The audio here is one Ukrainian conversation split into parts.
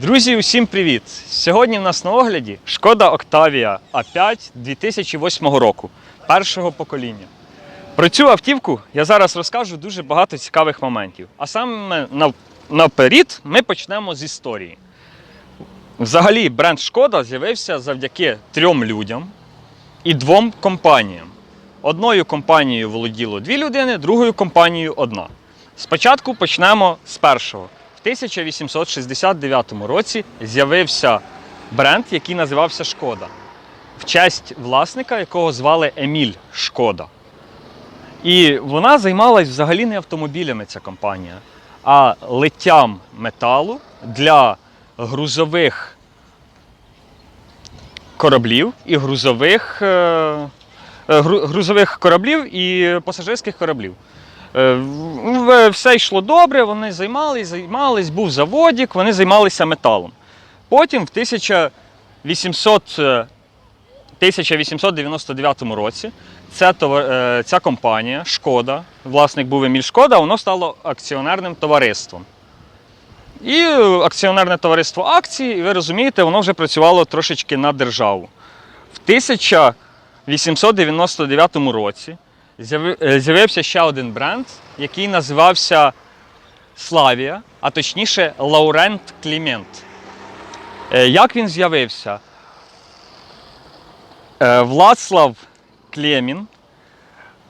Друзі, усім привіт! Сьогодні в нас на огляді шкода Octavia A5 2008 року, першого покоління. Про цю автівку я зараз розкажу дуже багато цікавих моментів. А саме наперед ми почнемо з історії. Взагалі, бренд Шкода з'явився завдяки трьом людям і двом компаніям. Одною компанією володіло дві людини, другою компанією одна. Спочатку почнемо з першого. В 1869 році з'явився бренд, який називався Шкода, в честь власника, якого звали Еміль Шкода. І вона займалась взагалі не автомобілями, ця компанія, а литтям металу для грузових кораблів і грузових, е, е, грузових кораблів і пасажирських кораблів. Е, Все йшло добре, вони займались, займались, був заводік, вони займалися металом. Потім в 1800, е, 1899 році ця, е, ця компанія Шкода, власник був Еміль Шкода, воно стало акціонерним товариством. І е, акціонерне товариство акції, ви розумієте, воно вже працювало трошечки на державу. В 1899 році е, з'явився ще один бренд, який називався Славія, а точніше Лаурент Клімент. Е, Як він з'явився? Е, Владслав Клємін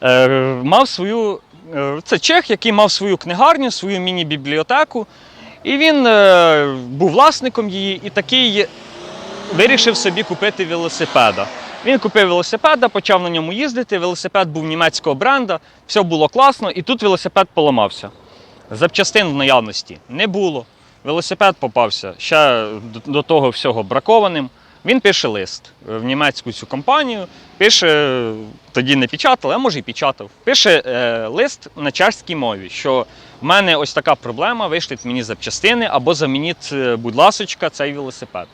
е, мав свою. е, Це чех, який мав свою книгарню, свою міні-бібліотеку. І він е, був власником її і такий вирішив собі купити велосипеда. Він купив велосипеда, почав на ньому їздити. Велосипед був німецького бренда, все було класно, і тут велосипед поламався. Запчастин в наявності не було. Велосипед попався ще до- того всього бракованим. Він пише лист в німецьку цю компанію, пише, тоді не печатали, а може і печатав. Пише е, лист на чеській мові, що в мене ось така проблема, вишліть мені запчастини або замініть, е, будь ласочка, цей велосипед.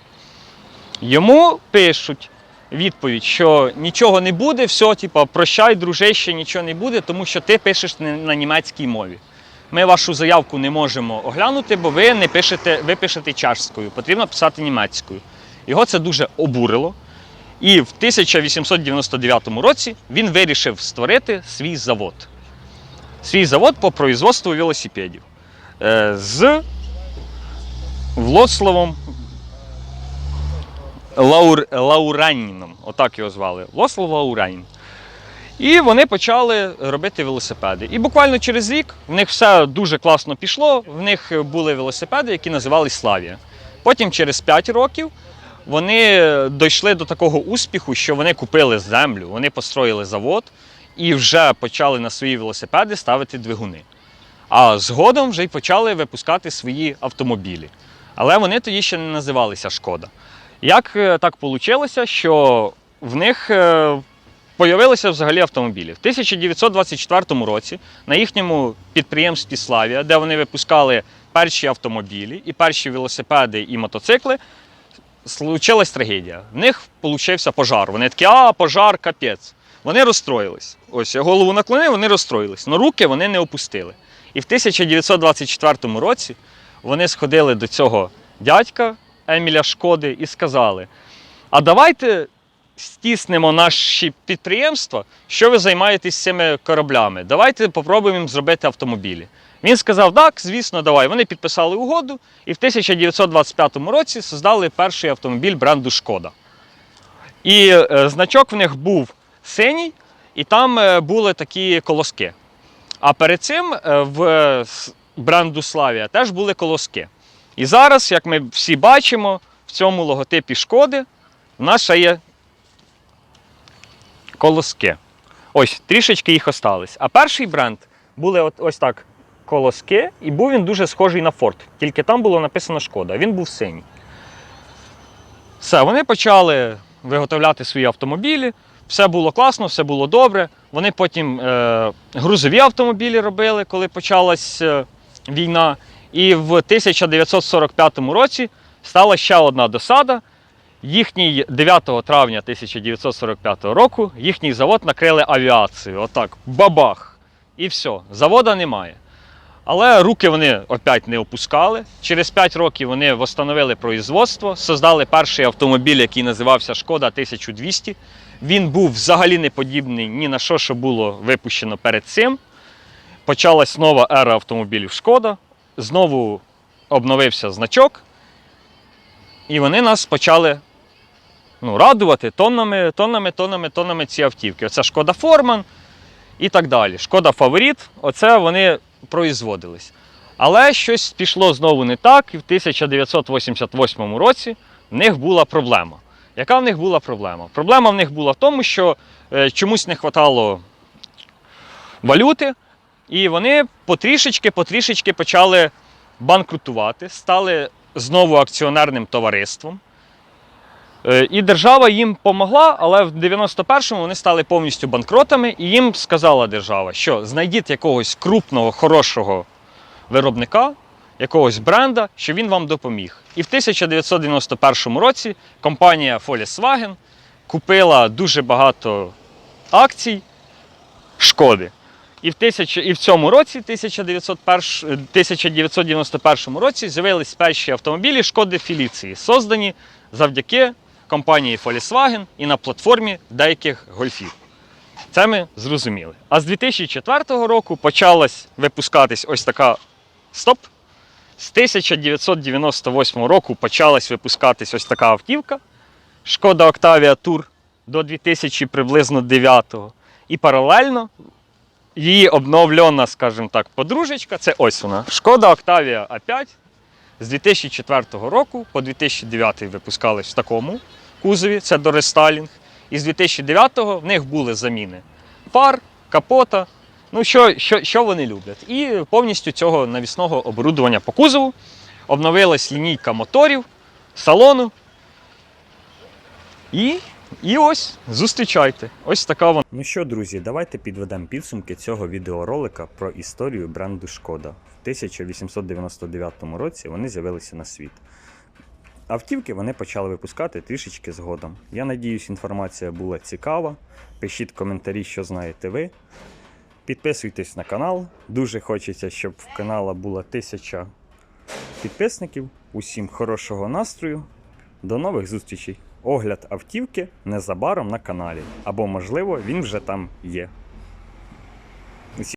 Йому пишуть відповідь, що нічого не буде, все, типа, прощай, дружище, нічого не буде, тому що ти пишеш на німецькій мові. Ми вашу заявку не можемо оглянути, бо ви не пишете, ви пишете чешською, потрібно писати німецькою. Його це дуже обурило. І в 1899 році він вирішив створити свій завод. Свій завод по производству велосипедів. Е, З Влославом Лаур, Лаураніном, отак його звали. Влослав Лауранін. І вони почали робити велосипеди. І буквально через рік в них все дуже класно пішло. В них були велосипеди, які називались Славія. Потім, через 5 років, вони дійшли до такого успіху, що вони купили землю, вони построїли завод і вже почали на свої велосипеди ставити двигуни. А згодом вже й почали випускати свої автомобілі. Але вони тоді ще не називалися Шкода. Як е, так вийшло, що в них е, появилися взагалі автомобілі? В 1924 році на їхньому підприємстві Славія, де вони випускали перші автомобілі і перші велосипеди і мотоцикли, случилась трагедія. В них получився пожар. Вони такі, а, пожар, капець. Вони розстроїлись. Ось я голову наклонив, вони розстроїлись. Но руки вони не опустили. І в 1924 році вони сходили до цього дядька Еміля Шкоди і сказали: а давайте стіснемо наші підприємства, що ви займаєтесь цими кораблями. Давайте попробуємо їм зробити автомобілі. Він сказав, так, звісно, давай. Вони підписали угоду і в 1925 році создали перший автомобіль бренду Шкода. І е, значок в них був синій, і там е, були такі колоски. А перед цим е, в е, бренду Славія теж були колоски. І зараз, як ми всі бачимо, в цьому логотипі шкоди в нас ще є колоски. Ось, трішечки їх остались. А перший бренд були от, ось так колоски, і був він дуже схожий на Ford. Тільки там було написано шкода, він був синій. Все, вони почали виготовляти свої автомобілі. Все було класно, все було добре. Вони потім е, грузові автомобілі робили, коли почалась е, війна. І в 1945 році стала ще одна досада. Їхній 9 травня 1945 року їхній завод накрили авіацією. Отак, бабах. І все, завода немає. Але руки вони опять не опускали. Через 5 років вони встановили производство, создали перший автомобіль, який називався Шкода 1200. Він був взагалі не подібний ні на що, що було випущено перед цим. Почалась нова ера автомобілів Шкода. Знову обновився значок. І вони нас почали ну, радувати тоннами, тоннами, тоннами, тоннами ці автівки. Оце Шкода Форман і так далі. Шкода Фаворіт, оце вони производились. Але щось пішло знову не так, і в 1988 році в них була проблема. Яка в них була проблема? Проблема в них була в тому, що е, чомусь не вистачало валюти, і вони потрішечки, потрішечки почали банкрутувати, стали знову акціонерним товариством. Е, І держава їм допомогла, але в 91-му вони стали повністю банкротами, і їм сказала держава, що знайдіть якогось крупного, хорошого виробника, якогось бренда, що він вам допоміг. І в 1991 році компанія Volkswagen купила дуже багато акцій Шкоди. І в, тисяч... і в цьому році, 1901... 1991 році, з'явились перші автомобілі Шкоди Філіції, создані завдяки компанії Volkswagen і на платформі деяких гольфів. Це ми зрозуміли. А з 2004 року почалась випускатись ось така стоп. З 1998 року почалась випускатись ось така автівка Шкода Octavia Tour до 2000 приблизно 9 І паралельно її обновлена, скажімо так, подружечка це ось вона. Шкода Octavia A5 з 2004 року по 2009 випускались в такому кузові, це до рестайлінг. І з 2009-го в них були заміни фар, капота. Ну, що, що, що вони люблять? І повністю цього навісного оборудування по кузову обновилась лінійка моторів, салону. І, і ось, зустрічайте. Ось така вона. Ну що, друзі, давайте підведемо підсумки цього відеоролика про історію бренду Шкода. В 1899 році вони з'явилися на світ. Автівки вони почали випускати трішечки згодом. Я надіюсь, інформація була цікава. Пишіть коментарі, що знаєте ви. Підписуйтесь на канал. Дуже хочеться, щоб в канала було тисяча підписників. Усім хорошого настрою. До нових зустрічей! Огляд автівки незабаром на каналі. Або, можливо, він вже там є.